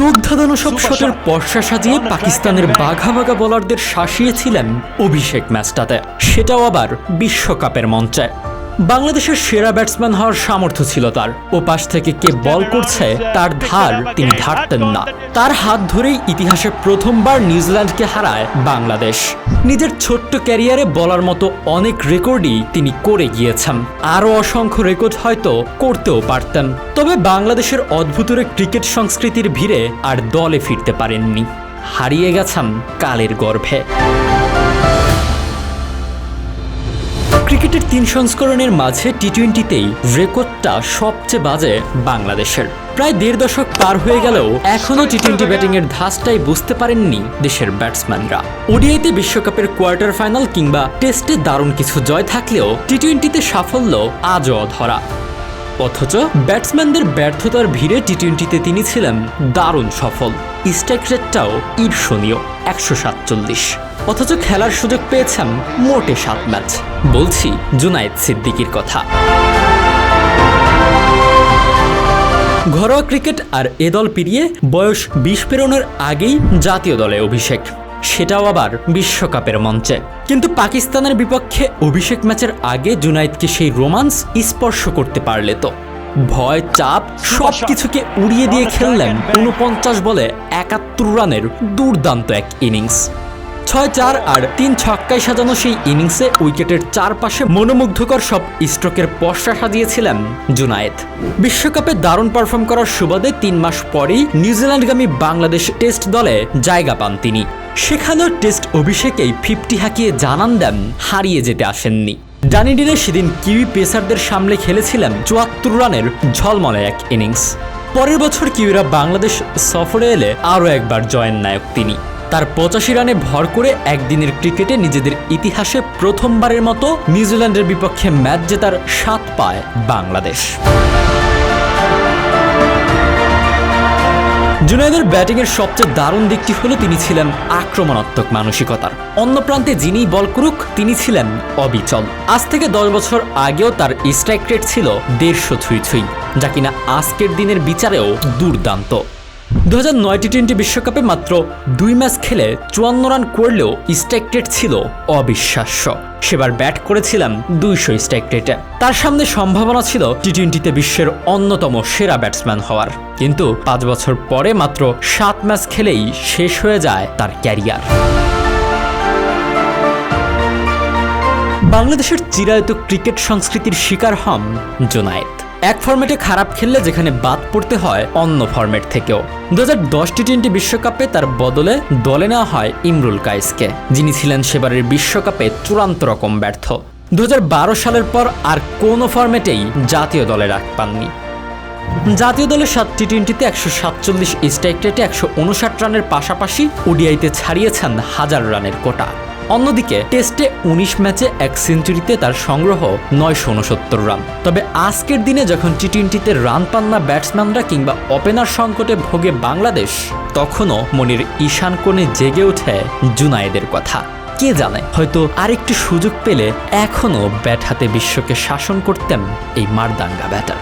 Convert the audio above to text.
চোখ ধাঁধানো সব শটের পর্ষা সাজিয়ে পাকিস্তানের বাঘা বাঘা বলারদের শাসিয়েছিলেন অভিষেক ম্যাচটাতে। সেটাও আবার বিশ্বকাপের মঞ্চে। বাংলাদেশের সেরা ব্যাটসম্যান হওয়ার সামর্থ্য ছিল তার। ও পাশ থেকে কে বল করছে, তার ধার তিনি ধারতেন না। তার হাত ধরেই ইতিহাসে প্রথমবার নিউজিল্যান্ডকে হারায় বাংলাদেশ। নিজের ছোট্ট ক্যারিয়ারে বলার মতো অনেক রেকর্ডই তিনি করে গিয়েছেন। আরও অসংখ্য রেকর্ড হয়তো করতেও পারতেন। তবে বাংলাদেশের অদ্ভুতরে ক্রিকেট সংস্কৃতির ভিড়ে আর দলে ফিরতে পারেননি। হারিয়ে গেছেন কালের গর্ভে। ক্রিকেটের তিন সংস্করণের মাঝে টি টোয়েন্টিতেই রেকর্ডটা সবচেয়ে বাজে বাংলাদেশের। প্রায় দেড় দশক পার হয়ে গেলেও এখনও টি টোয়েন্টি ব্যাটিংয়ের ধাঁচটাই বুঝতে পারেননি দেশের ব্যাটসম্যানরা। ওডিআইতে বিশ্বকাপের কোয়ার্টার ফাইনাল কিংবা টেস্টে দারুণ কিছু জয় থাকলেও টি টোয়েন্টিতে সাফল্য আজও অধরা। অথচ ব্যাটসম্যানদের ব্যর্থতার ভিড়ে টি টোয়েন্টিতে তিনি ছিলেন দারুণ সফল। স্ট্রাইক রেটটাও ঈর্ষণীয়, একশো সাতচল্লিশ। অথচ খেলার সুযোগ পেয়েছেন মোটে সাত ম্যাচ। বলছি, জুনায়েদ সিদ্দিকির কথা। ঘরোয়া ক্রিকেট আর এ দল পেরিয়ে বয়স বিশ পেরোনোর আগেই জাতীয় দলে অভিষেক। সেটাও আবার বিশ্বকাপের মঞ্চে। কিন্তু পাকিস্তানের বিপক্ষে অভিষেক ম্যাচের আগে জুনাইদকে সেই রোমান্স স্পর্শ করতে পারলে তো। ভয়, চাপ সব কিছুকে উড়িয়ে দিয়ে খেললেন উনপঞ্চাশ বলে একাত্তর রানের দুর্দান্ত এক ইনিংস। ছয় চার আর তিন ছক্কায় সাজানো সেই ইনিংসে উইকেটের চারপাশে মনোমুগ্ধকর সব স্ট্রোকের পশ্চা সাজিয়েছিলেন জুনায়েদ। বিশ্বকাপে দারুণ পারফর্ম করার সুবাদে তিন মাস পরেই নিউজিল্যান্ডগামী বাংলাদেশ টেস্ট দলে জায়গা পান তিনি। সেখানেও টেস্ট অভিষেকেই ফিফটি হাঁকিয়ে জানান দেন, হারিয়ে যেতে আসেননি। ডানিডিনে সেদিন কিউই পেসারদের সামনে খেলেছিলেন চুয়াত্তর রানের ঝলমলে এক ইনিংস। পরের বছর কিউইরা বাংলাদেশ সফরে এলে আরও একবার জয়ের নায়ক তিনি। তার পঁচাশি রানে ভর করে একদিনের ক্রিকেটে নিজেদের ইতিহাসে প্রথমবারের মতো নিউজিল্যান্ডের বিপক্ষে ম্যাচ জেতার স্বাদ পায় বাংলাদেশ। জুনাইদের ব্যাটিংয়ের সবচেয়ে দারুণ দিকটি হলো তিনি ছিলেন আক্রমণাত্মক মানসিকতার। অন্য প্রান্তে যিনি বল করুক, তিনি ছিলেন অবিচল। আজ থেকে দশ বছর আগেও তার স্ট্রাইক রেট ছিল দেড়শো ছুঁই ছুঁই। যা কিনা আজকের দিনের বিচারেও দুর্দান্ত। দু হাজার নয় টি টোয়েন্টি বিশ্বকাপে মাত্র দুই ম্যাচ খেলে চুয়ান্ন রান করলেও স্ট্রাইক রেট ছিল অবিশ্বাস্য। সেবার ব্যাট করেছিলাম দুইশো স্ট্রাইক রেটে। তার সামনে সম্ভাবনা ছিল টি টোয়েন্টিতে বিশ্বের অন্যতম সেরা ব্যাটসম্যান হওয়ার। কিন্তু পাঁচ বছর পরে মাত্র সাত ম্যাচ খেলেই শেষ হয়ে যায় তার ক্যারিয়ার। বাংলাদেশের চিরায়ত ক্রিকেট সংস্কৃতির শিকার হন জোনায়েদ। এক ফর্মেটে খারাপ খেললে যেখানে বাদ পড়তে হয় অন্য ফরম্যাট থেকেও। দু হাজার দশ টি টোয়েন্টি বিশ্বকাপে তার বদলে দলে নেওয়া হয় ইমরুল কাইসকে, যিনি ছিলেন সেবারের বিশ্বকাপে চূড়ান্ত রকম ব্যর্থ। দু হাজার বারো সালের পর আর কোনো ফরম্যাটেই জাতীয় দলে রাখ পাননি। জাতীয় দলের সাত টি টোয়েন্টিতে একশো সাতচল্লিশ স্ট্রাইক রেটে একশো উনষাট রানের পাশাপাশি ওডিআইতে ছাড়িয়েছেন হাজার রানের কোটা। অন্যদিকে টেস্টে উনিশ ম্যাচে এক সেঞ্চুরিতে তার সংগ্রহ নয়শো উনসত্তর রান। তবে আজকের দিনে যখন টি টোয়েন্টিতে রান পান না ব্যাটসম্যানরা কিংবা ওপেনার সংকটে ভোগে বাংলাদেশ, তখনও মনির ঈশান কোণে জেগে ওঠে জুনায়েদের কথা। কে জানে, হয়তো আরেকটু সুযোগ পেলে এখনও ব্যাট হাতে বিশ্বকে শাসন করতেন এই মারদাঙ্গা ব্যাটার।